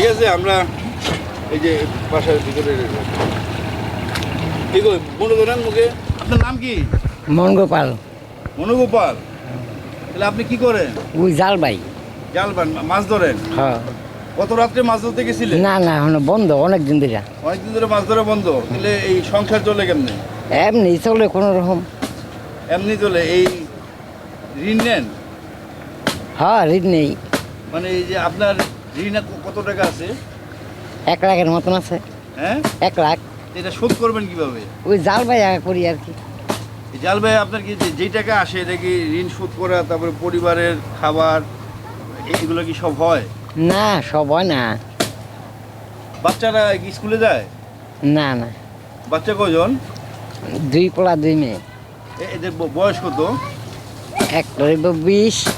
ঠিক আছে আমরা এই যে বাসার ভিতরে ঠিক মনে করেন মুখে? আপনার নাম কি? মনগোপাল। মনোগোপাল? তাহলে আপনি কি করেন? ওই জাল ভাই জাল বান মাছ ধরেন? হ্যাঁ। কত রাত্রে মাছ ধরতে গেছিলেন না না এখন বন্ধ অনেক দিন ধরে। অনেক দিন ধরে মাছ ধরা বন্ধ। তাহলে এই সংসার চলে কেমনে? এমনি চলে কোনো রকম। এমনি চলে এই ঋণ নেন? হ্যাঁ ঋণ নেই। মানে এই যে আপনার ঋণ কত টাকা আছে? এক লাখের মতন আছে। হ্যাঁ? এক লাখ। এটা শোধ করবেন কীভাবে? ওই জাল ভাই করি আর কি। জাল ভাই আপনার কি যেই টাকা আসে এটা কি ঋণ শোধ করা তারপরে পরিবারের খাবার এইগুলো কি সব হয়? না সব হয় না। বাচ্চারা কি স্কুলে যায়? না না। বাচ্চা কজন দুই পোলা দুই মেয়ে। এদের বয়স কত? হইব বিশ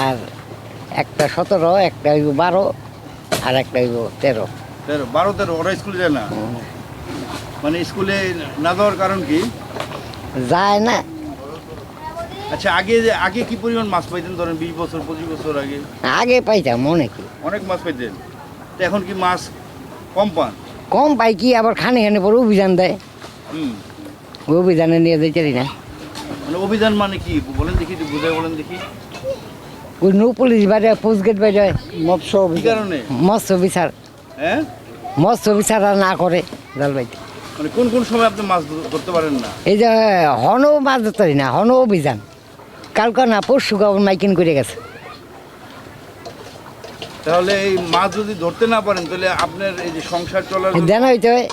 আর একটা সতেরো একটা হইব বারো আর একটা হইব তেরো। তেরো বারো তেরো ওরা স্কুলে যায় না? মানে স্কুলে না যাওয়ার কারণ কি? যায় না। আচ্ছা আগে আগে কি পরিমাণ মাছ পাইতেন? ধরেন বিশ বছর পঁচিশ বছর আগে? আগে পাইতাম অনেকে। অনেক মাছ পাইতেন। তো এখন কি মাছ কম পান? কম পাই কি আবার খানে খানে পরে অভিযান দেয়। হুম। অভিযানে নিয়ে যেতে না। মানে অভিযান মানে কি? বলেন দেখি বুঝাই বলেন দেখি। ওই নৌ পুলিশ বাইরে বাইরে। মৎস্য মৎস্য বিচার হ্যাঁ? মৎস্য বিচার না করে জাল বাইতে মানে কোন কোন সময় আপনি মাছ ধরতে পারেন না? এই যে হন মাছ ধরতে পারি না হন অভিযান। কালকে না পরশু কেমন মাইকিং করে গেছে। তাহলে এই মাছ যদি ধরতে না পারেন তাহলে আপনার এই যে সংসার চলার দেন হইতে হয়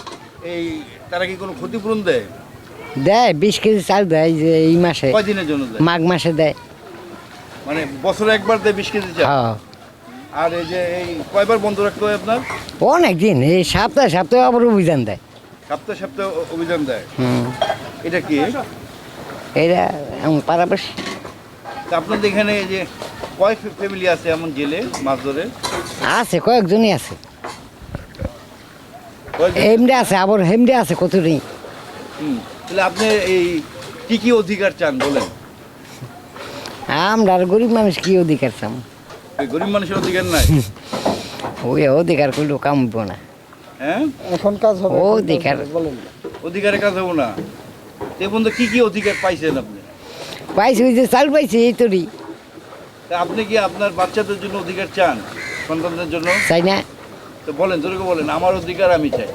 এই তারা কি কোনো ক্ষতিপূরণ দেয়? দেয় বিশ কেজি চাল দেয় যে এই মাসে। কয় জন্য মাঘ মাসে দেয়। মানে বছরে একবার দেয় বিশ কেজি চাল হ্যাঁ। আর এই যে এই কয়বার বন্ধ রাখতে হয় আপনার? অনেক দিন এই সপ্তাহে সপ্তাহে আবার অভিযান দেয়। সপ্তাহে সপ্তাহে অভিযান দেয়? হুম। এটা কি? এটা পারাপাশি। আপনাদের এখানে এই যে কয় ফ্যামিলি আছে এমন জেলে মাছ ধরে? আছে কয়েকজনই আছে? হেমডে আছে আবার হেমডে আছে কত নেই। তাহলে আপনি এই কি কি অধিকার চান বলেন? আমরা আর গরিব মানুষ কি অধিকার চাম? গরিব মানুষের অধিকার নাই? ওই অধিকার করলেও কামব না। হ্যাঁ? এখন কাজ হবে হবে, বলেন। অধিকারের কাজ হব না। তো এ পর্যন্ত কি কি অধিকার পাইছেন আপনি? পাইছি ওই যে চাল পাইছি এই তোরই তা আপনি কি আপনার বাচ্চাদের জন্য অধিকার চান? সন্তানদের জন্য? চাই না। তো বলেন জোরে করে বলেন আমার অধিকার আমি চাই।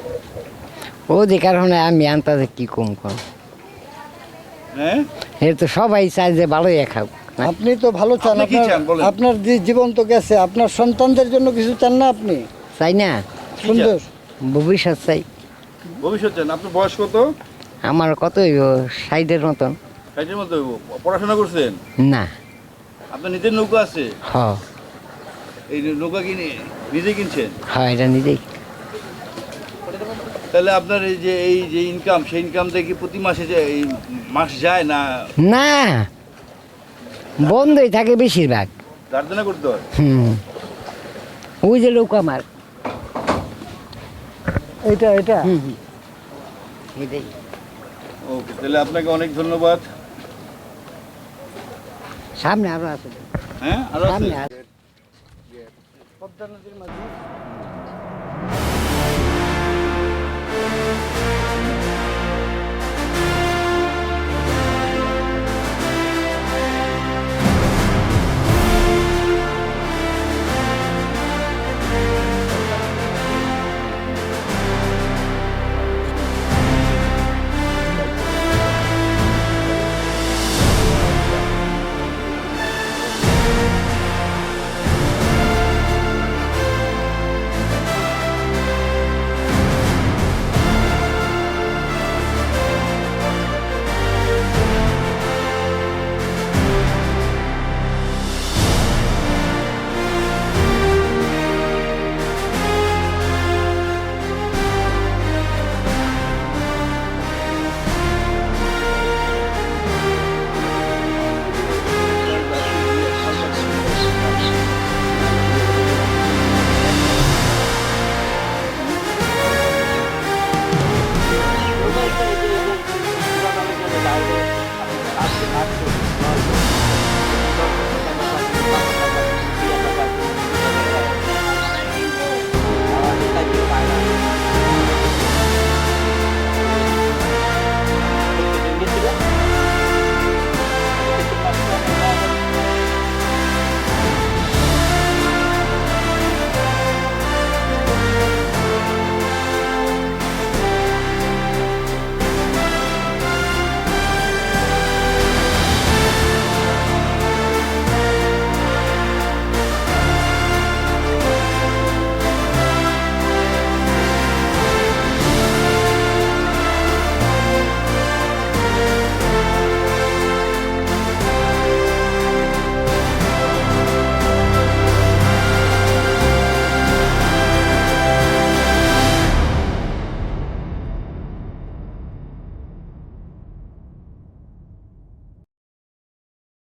অধিকার হলে আমি আনতাতে কি কম কম? হ্যাঁ? এর তো সবাই চায় যে ভালোই খাও। আপনি তো ভালো চান আপনার আপনার যে জীবন তো গেছে আপনার সন্তানদের জন্য কিছু চান না আপনি? চাই না। সুন্দর। ভবিষ্যৎ চাই। ভবিষ্যৎ চান। আপনার বয়স কত? আমার কত হইব? সাইডের মতন। ষাটের মতো হইবো। পড়াশোনা করছেন? না। আপনার নিজের নৌকা আছে? হ। এই নৌকা কিনে নিজে কিনছেন? হ্যাঁ এটা নিজেই। তাহলে আপনার এই যে এই যে ইনকাম সেই ইনকাম থেকে প্রতি মাসে যে এই মাস যায় না? না। বন্ধই থাকে বেশিরভাগ। গার্জনা করতে হয়? হুম। ওই যে লোক আমার। এটা এটা? হুম এটাই ওকে তাহলে আপনাকে অনেক ধন্যবাদ। সামনে আরও আছে। হ্যাঁ আরও আছে? সামনে আছে পদ্মা নদীর মাঝি।